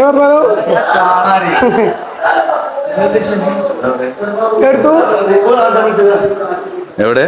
നല്ല പറഞ്ഞാലോ? എടുത്തു. എവിടെ?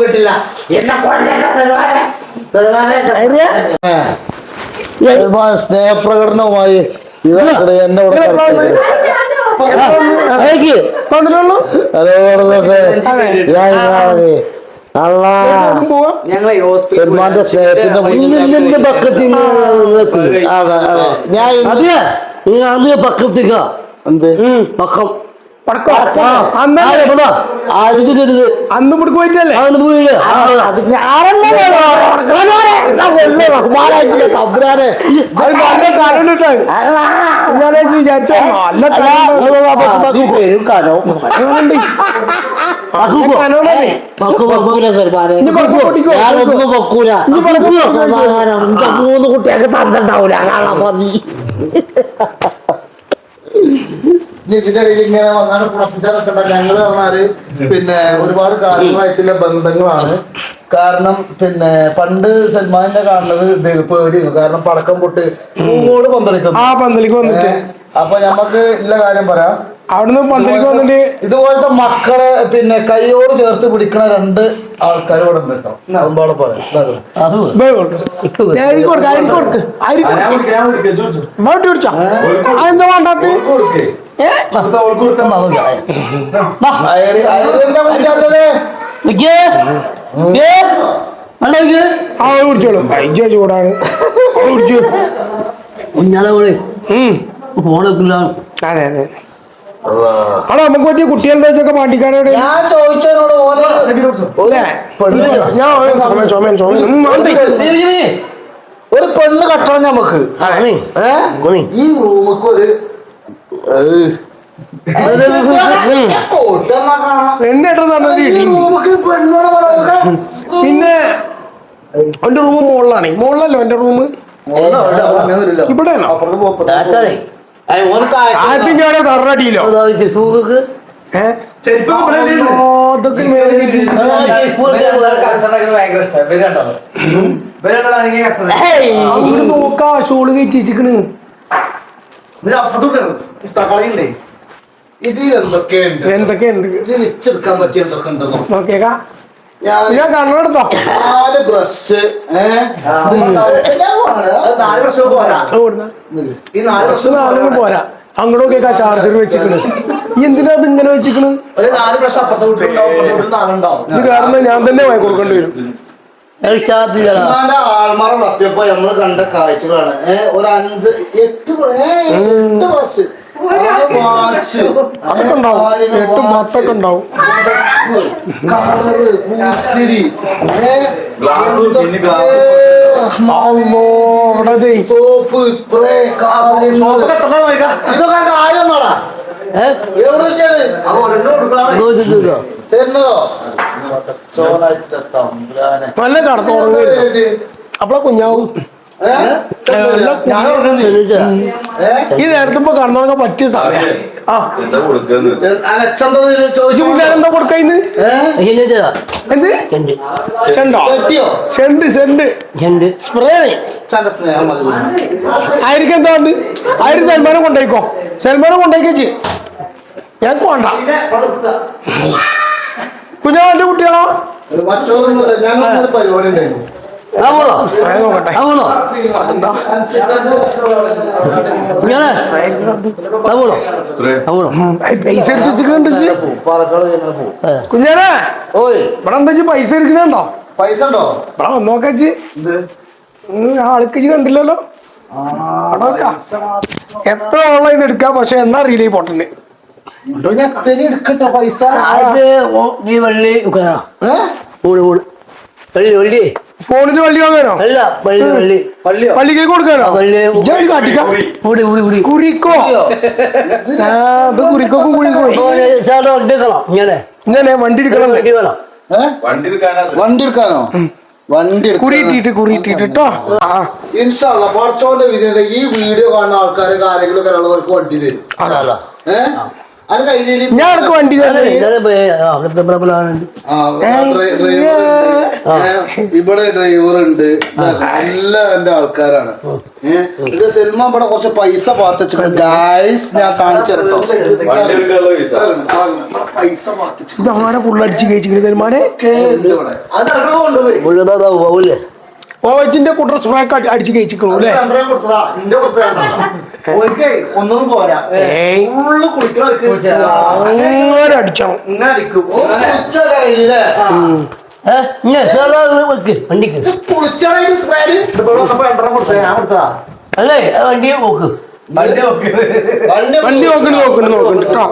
കിട്ടില്ല സ്നേഹപ്രകടനവുമായി ഇതാക്കടെ എന്നെ ഇവിടെ സൽമാന്റെ സ്നേഹത്തിന്റെ മുന്നിൽ പക്കത്തിൽ അതെ അതെ ഞാൻ അതെ പക്കത്തേക്ക എന്ത് പക്കം അന്ന് പോയിട്ടല്ലേ വിചാരിച്ച നല്ല മൂന്ന് കുട്ടിയൊക്കെ തന്നിട്ടുണ്ടാവൂല. കാണാൻ മതി. ഇതിന്റെ ഇടയിൽ ഇങ്ങനെ വന്നാണ് കുളപ്പിച്ചാലൊക്കെ ഞങ്ങൾ പറഞ്ഞാൽ പിന്നെ ഒരുപാട് കാലങ്ങളായിട്ടുള്ള ബന്ധങ്ങളാണ്. കാരണം പിന്നെ പണ്ട് സൽമാനിന്റെ കാണുന്നത് ഇത് പേടിയിരുന്നു കാരണം പടക്കം പൊട്ട്. പൂവോട് പന്തളിക്കുന്നു. അപ്പൊ നമുക്ക് ഇല്ല കാര്യം പറയാം. അവിടുന്ന് പന്തലിക്ക് വന്നിട്ട് ഇതുപോലത്തെ മക്കളെ പിന്നെ കൈയോട് ചേർത്ത് പിടിക്കണ രണ്ട് ആൾക്കാർ ഇവിടെ ഉണ്ട് കേട്ടോ. അമ്പാളെ പറയാം. വേണ്ടാത്ത? ചൂടാണ്. അതെ അതെ. അവിടെ നമുക്ക് പറ്റിയ കുട്ടികളുടെ വെച്ചൊക്കെ പാണ്ടിക്കാരോട് ഞാൻ ചോദിച്ചതിനോട് ഒരു പെണ്ണ് കട്ടണം നമുക്ക് ഈ റൂമുക്ക് ഒരു പിന്നെ എന്റെ റൂം മുകളിലാണ് മുകളിലല്ലോ എന്റെ റൂം താത്താറേ ആദ്യം തറടിയിലോ നോക്കാ ഷോൾ എന്തൊക്കെയുണ്ട്? എന്തൊക്കെയുണ്ട്? ഇത് വെച്ചെടുക്കാൻ പറ്റിയ എന്തൊക്കെ ഉണ്ടെന്നോ നോക്കിയേക്കാ. ഞാൻ കണ്ണെടുത്തോ? നാല് ബ്രഷ് നാല് ബ്രഷ് പോരാ. ഈ നാല് കുറച്ച് നാലൊന്നും പോരാ. അങ്ങോട്ട് നോക്കിയേക്കാ ചാർജർ വെച്ചിക്കണ്. എന്തിനാ അത് ഇങ്ങനെ വെച്ചിക്കണ്? നാല് ബ്രഷ് ഇത് കാരണം ഞാൻ തന്നെ വായി കൊടുക്കേണ്ടി വരും. ആൾമാറ തപ്പിയപ്പോ നമ്മൾ കണ്ട കാഴ്ചകളാണ്. ഒരു അഞ്ച് എട്ട് എട്ട് ബ്രഷ് അതൊക്കെ ഉണ്ടാവും എട്ടും പത്തൊക്കെ ഉണ്ടാവും സോപ്പ് സ്പ്രേ ഇതൊക്കെ ആരും തമ്പുരാനെ. നല്ല കടത്ത് ഉറങ്ങി അപ്പളാ കുഞ്ഞാവും. ഈ നേരത്തെ കണ്ണൊക്കെ പറ്റിയ സമയം. ആ. ചോദിച്ചു എന്താ എന്ത്? ചെണ്ടോ. ചെണ്ട്? ചെണ്ട് സ്പ്രേ. ആയിരിക്കും എന്താ ഉണ്ട്? ആയിരം സൽമാനം കൊണ്ടേക്കോ സൽമാനം കൊണ്ടേക്കേച്ചി ഞങ്ങൾക്ക് വേണ്ട. കുഞ്ഞാവന്റെ കുട്ടികളോ? പരിപാടി ഉണ്ടായിരുന്നു. പൈസ എടുത്തിട്ടുണ്ട് പാലക്കാട് എങ്ങനെ പോകും കുഞ്ഞാനെ ഓയ്. ഇവിടെ എന്താ പൈസ എടുക്കണുണ്ടോ പൈസ ഉണ്ടോ? ഇവിടെ വന്നോക്കച്ച് എന്ത്? ആൾക്ക് കണ്ടില്ലല്ലോ. എത്ര ഓൺലൈൻ ഇത് എടുക്കാം? പക്ഷെ എന്നാ അറിയില്ല ഈ പൊട്ടന് ഉണ്ടോ? ഞാൻ തനി എടുക്കട്ടെ പൈസ. നീ വെള്ളി ഏ? ഓടി ഓടി വള്ളി വള്ളി. ഫോണിന് വള്ളി വാങ്ങാനോ? അല്ല വള്ളി വള്ളി. പള്ളിയോ പള്ളിക്കേക്ക് കൊടുക്കാനോ? ആ, വള്ളി ഇജ്ജ് കാട്ടിക്കാം. ഊടി ഊടി ഊടി കുറിക്കോ? ആ ഇത് ചേട്ടാ എടുക്കണം ഇങ്ങനെ. ഇങ്ങനെ വണ്ടി എടുക്കണം. വണ്ടി വേണം വണ്ടി എടുക്കാനത് വണ്ടി എടുക്കാനോ? വണ്ടി കുറിയിട്ടിട്ട് കുറിയിട്ടിട്ട് കേട്ടോ ഇൻഷാല്ല പടച്ചോന്റെ വിധിയുടെ ഈ വീഡിയോ കാണുന്ന ആൾക്കാര് കാര്യങ്ങളൊക്കെ അവർക്ക് വണ്ടി തരും. അതല്ല ഏഹ് അത് ഞാൻ അനക്ക് വണ്ടി. ഇവിടെ ഡ്രൈവർ ഉണ്ട് നല്ല എന്റെ ആൾക്കാരാണ്. ഇത് സിനിമ ഇവിടെ കുറച്ച് പൈസ പാത്തിച്ചു ഗായ്സ് ഞാൻ കാണിച്ചു വണ്ടി എടുക്കാനുള്ള പൈസ. പാത്തിച്ചു ഫുള്ളടിച്ച് കഴിച്ചിട്ട് തരുമാനെ ഒക്കെ ഉണ്ട് ഇവിടെ. അത് അവിടെ കൊണ്ടുപോയി. മുഴുവൻ കൂട്ടർ സ്പ്രേ അടിച്ച് കഴിച്ചിക്കണു അല്ലേ? ഒന്നും പോരാ. അങ്ങനെ അടിച്ചണം. ഇങ്ങനെ അടിക്കും. അല്ലേ വണ്ടി നോക്ക്. വണ്ടി നോക്കണ് വണ്ടി നോക്കണ്ട് കേട്ടോ.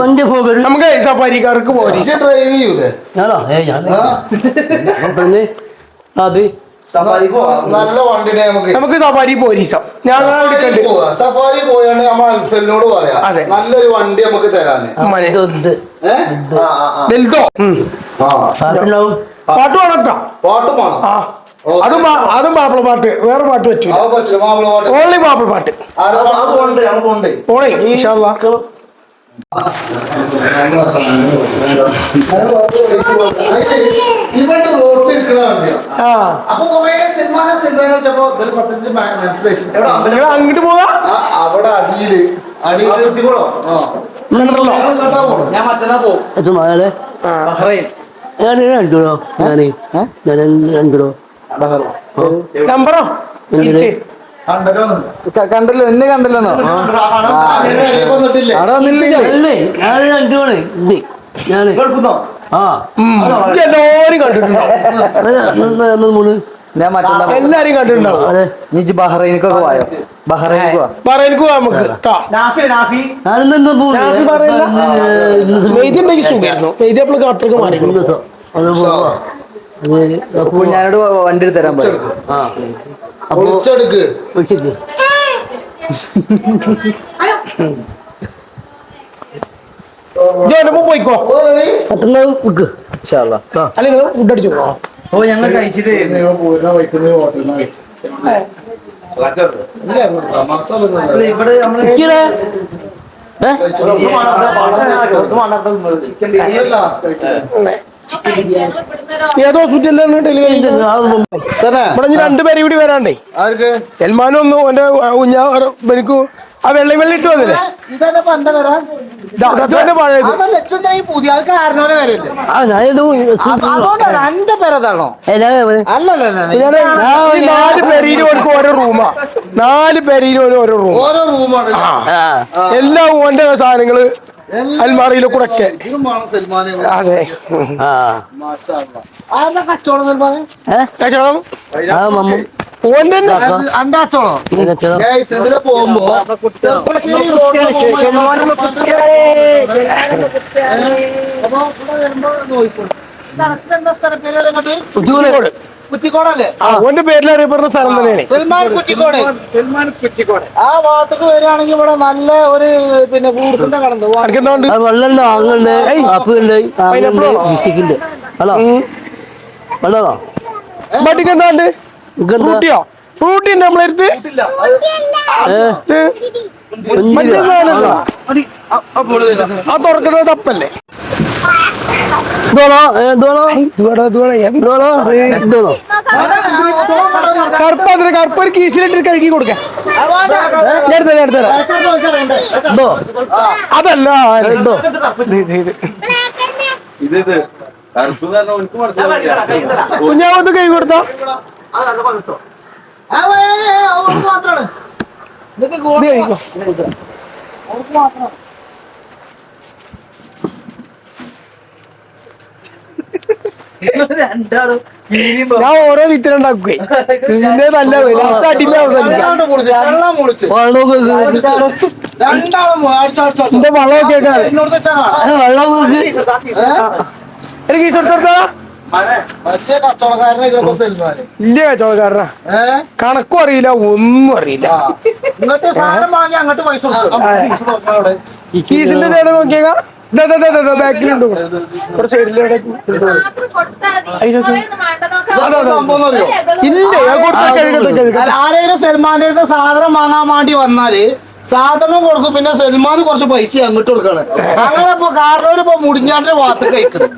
വണ്ടി പോകരുത് നമുക്ക് സഫാരിക്കാർക്ക് പോരി. ഡ്രൈവ് ചെയ്യൂലേ? ഞാനോ? ഏ ഞാൻ അത് നല്ല വണ്ടിനെ നമുക്ക് നമുക്ക് സഫാരി പോരീസം ഞാൻ സഫാരി പോയാണ് പോവാ സഫാരി പോയാണ്ട് നമ്മൾ അൽഫലിനോട് പറയാം. അതെ. നല്ലൊരു വണ്ടി നമുക്ക് തരാന്. പാട്ട് കേട്ടോ പാട്ടും ആ. അതും അതും മാപ്പിള പാട്ട്. വേറെ പാട്ട് പറ്റൂല. ഓൺലി മാപ്പിള പാട്ട്. ഓണേ ഇൻഷാല്ലാ ഇവന്റെ റോട്ടിൽ ഇരിക്കണ വണ്ടിയാണ് അപ്പൊ കൊറേ സിനിമാനെ സിനിമയെ വെച്ചപ്പോ ഇവർ സത്യത്തിൽ മനസ്സിലായി. അങ്ങോട്ട് പോകാ അവിടെ അടിയിൽ. കുത്തിക്കോളോ ഉണ്ടല്ലോ ഞാൻ മറ്റന്നാ പോകും ഞാൻ രണ്ടു ഞാൻ രണ്ടോ നമ്പറോ? എന്തിന്? കണ്ടല്ലോ എന്നെ കണ്ടല്ലോ അവിടെ വന്നില്ലേ ഞാൻ ആ ഞാൻ. എല്ലാരും കണ്ടിട്ടുണ്ടാവും നീ ഇജ്ജ് ബഹ്റൈനിക്കൊക്കെ പോയോ ബഹ്റൈനിക്ക് പോവാ പറയുക നമുക്ക് ഞാനോട് വണ്ടി എടുത്ത് തരാൻ അപ്പൊ ഒളിച്ചെടുക്ക്. പോയിക്കോ. ഇൻഷാല്ലാ ആ. അല്ലെങ്കിൽ ഫുഡ് അടിച്ചു ഓ ഞങ്ങൾ കഴിച്ചിട്ട്. ഇവിടെ നമ്മൾ. ചിക്കൻ ബിരിയാണി. ഏതോ ഹോസ്പിറ്റലിലാണ് ഡെലിവറി ഇവിടെ രണ്ടുപേരും കൂടി വരാണ്ടേ എൽമാനും ഒന്നും എന്റെ കുഞ്ഞാ എനിക്ക് ആ വെള്ളം വെള്ളം ഇട്ട് വന്നില്ലേ നാല് ഓർക്ക് ഓരോ റൂമാ നാല് പെരീനും ഓരോ ഓരോ റൂം ഓരോ റൂമാണ് എല്ലാ ഓന്റെ സാധനങ്ങൾ അൽമാറിയിലെ കൂടെ ഒക്കെ സൽമാനെ അതെ. കച്ചവടം ഓന്റെ പോകുമ്പോ നോക്കിക്കോളൂ. കുറ്റിക്കോടല്ലേ? ഓന്റെ പേരിൽ അറിയപ്പെടുന്ന സ്ഥലം തന്നെയാണ്. സൽമാൻ കുറ്റിക്കോട്. സൽമാൻ കുറ്റിക്കോട്. ആ ഭാഗത്തേക്ക് വരികയാണെങ്കിൽ ഇവിടെ നല്ല ഒരു പിന്നെ ഫ്രൂട്ട്സിന്റെ കടണ്ട് എനിക്ക് എന്തുകൊണ്ട് ആ വെള്ളമുണ്ട് ബിസ്റ്റിക്കുണ്ട് ഹലോ. വെള്ളമോ ബട്ടിക്ക് എന്താണ്ട് ഫ്രൂട്ടിയോ? ഫ്രൂട്ടി ഉണ്ട് നമ്മളെടുത്ത്. ആ തുറക്കുന്ന തപ്പല്ലേ? ഇതോളോ ഇതോളോ. ഇതുവേടാ ഇതുവേടാ എന്ത് ഇതോളോ ഇതോളോ. കറുപ്പ് അതിന് കറുപ്പ് ഒരു കീസിലിട്ട് കഴുകി കൊടുക്കാം. എടുത്തരാം, എടുത്തരാം. ഇതോ. അതല്ല കുഞ്ഞാവത്ത് കഴുകി കൊടുത്തോ. മാത്രമാണ് ഇത് കഴിക്കോ രണ്ടാളും ഞാൻ ഓരോ വിത്തിനുണ്ടാക്കുകയെ ഇതിന്റെ നല്ല ലാസ്റ്റ് വെള്ളം അടിച്ച എന്റെ കേൾക്കാതെ വെള്ളം എനിക്ക് ഈ ഇല്ല കച്ചവടക്കാരനാ കണക്കും അറിയില്ല ഒന്നും അറിയില്ല ഇങ്ങോട്ട് സാധനം വാങ്ങി അങ്ങോട്ട് പൈസ നോക്കിയേക്കാ ബാക്കിലുണ്ട്. കുറച്ച് ഇല്ല ആരെങ്കിലും സൽമാന്റെ അടുത്ത് സാധനം വാങ്ങാൻ വേണ്ടി വന്നാൽ സാധനം കൊടുക്കും പിന്നെ സൽമാൻ കുറച്ച് പൈസ അങ്ങോട്ട് കൊടുക്കാണ്. അങ്ങനെ ഇപ്പൊ കാരണവര് ഇപ്പൊ മുടിഞ്ഞാട്ടിന്റെ വാത്ത് കഴിക്കണം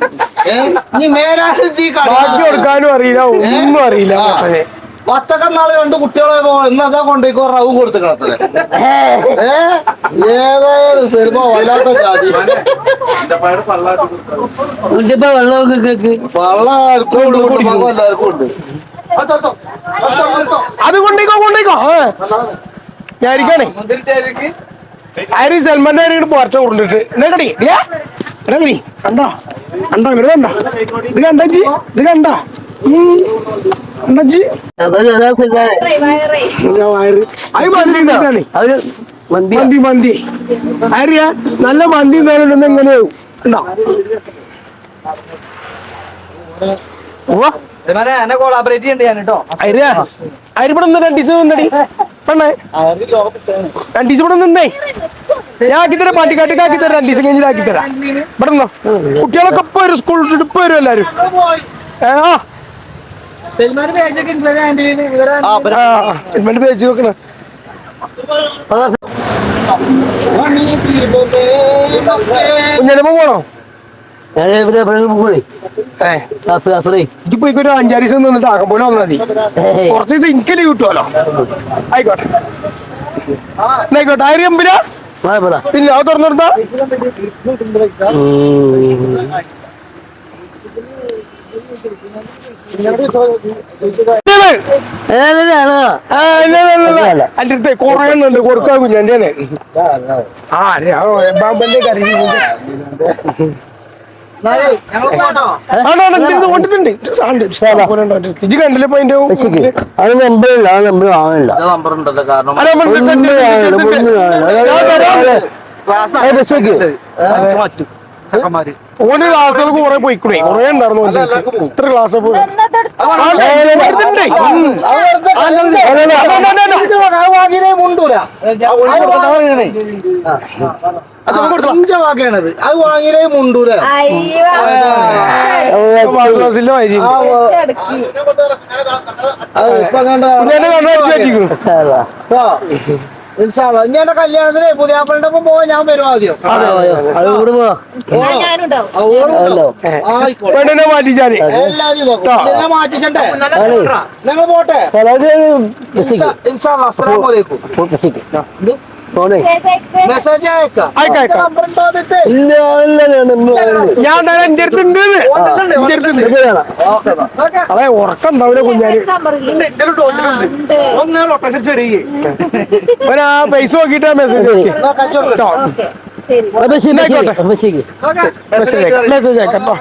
ഏഹ് നീ മേലാജി ബാക്കി കൊടുക്കാനും അറിയില്ല ഒന്നും അറിയില്ല. പത്തൊക്കെ നാളെ രണ്ട് കുട്ടികളെ പോ ഇന്ന് അതാ കൊണ്ടേക്കോ റവും കൊടുത്തുക്കണത്രേ ഏ? ഏതായാലും സിനിമ വല്ലാത്ത ജാതി. കുടുംബം എല്ലാവർക്കും ഉണ്ട്. അത് കൊണ്ടേക്കോ കൊണ്ടേക്കോ ഏ. ഞാൻ ഇരിക്കാണേ ആര് ഈ സൽമാന്റെ ആരെയും പുറത്ത് കൊണ്ടിട്ട് കണ്ടോ? കണ്ടോ? ഇങ്ങോട്ട് കണ്ടോ ഇത് കണ്ടജി ഇത് കണ്ടോ? മന്തി മന്തി ആര്യ? നല്ല മന്തി തിന്നാനുണ്ടെന്ന് എങ്ങനെയാവും ഉണ്ടോ? നിന്നടി പെണ്ണേ ഇവിടെ നിന്നേ ഞാൻ ആക്കി തരാം പാട്ടിക്കാട്ടിക്ക് ആക്കി തരാം രണ്ടു ദിവസം കഴിഞ്ഞിട്ട് ആക്കിത്തരാം ഇവിടെ നിന്നോ. കുട്ടികളൊക്കെ ഇപ്പൊ വരും സ്കൂളിൽ ഇപ്പൊ വരും എല്ലാരും. ഏ, ആ. ചെല്ലുമ്പോ പേജ് കുഞ്ഞിലമ്മ പോണോ? എനിക്ക് ഒരു അഞ്ചാറ് ദിവസം നിന്നിട്ട് വന്നാൽ മതി. കുറച്ച് ദിവസം എനിക്കല്ലേ കിട്ടുമല്ലോ ആയിക്കോട്ടെ. ആയിക്കോട്ടെ. ആയിരം പിന്നെ അത് തുറന്നെടുത്താ എന്റെ അടുത്ത് കൊറേ എണ്ണുണ്ട് കൊടുക്കാ കുഞ്ഞാന്റെ ആ ബാമ്പന്റെ കറി അത് നമ്പറില്ല ആ നമ്പർ വാങ്ങില്ല നമ്പർ ഉണ്ടല്ലോ കാരണം അല്ല, ഓന് ക്ലാസ്സുകൾ കുറെ പോയിക്കൂടെ കുറെ ഉണ്ടായിരുന്നു. ഇത്ര ക്ലാസ് അഞ്ച വാക്കാണത് അത് വാങ്ങിയേ മുണ്ടൂല ക്ലാസ്സിന്റെ മാതിരി ഞാൻ കല്യാണത്തിന് പുതിയാപ്പിളിന്റെ ഒപ്പം പോവാൻ ഞാൻ വരും ആദ്യം പെണ്ണിനെ മാറ്റിച്ചാൽ എല്ലാരും മാറ്റിച്ചണ്ടേ. ഞങ്ങൾ പോട്ടെ ഇൻഷാ അല്ലാ, ഞാൻ തന്നെ എന്റെ അടുത്ത് ഉണ്ട് എന്റെ അടുത്ത് ഉണ്ട്. ഇത് ഓക്കേ അതെ ഉറക്കം ഉണ്ടാവില്ല കുഞ്ഞാൽ. ഒരു പൈസ നോക്കിട്ട് മെസ്സേജ് കേട്ടോ. മെസ്സേജ് അയക്കാം കേട്ടോ.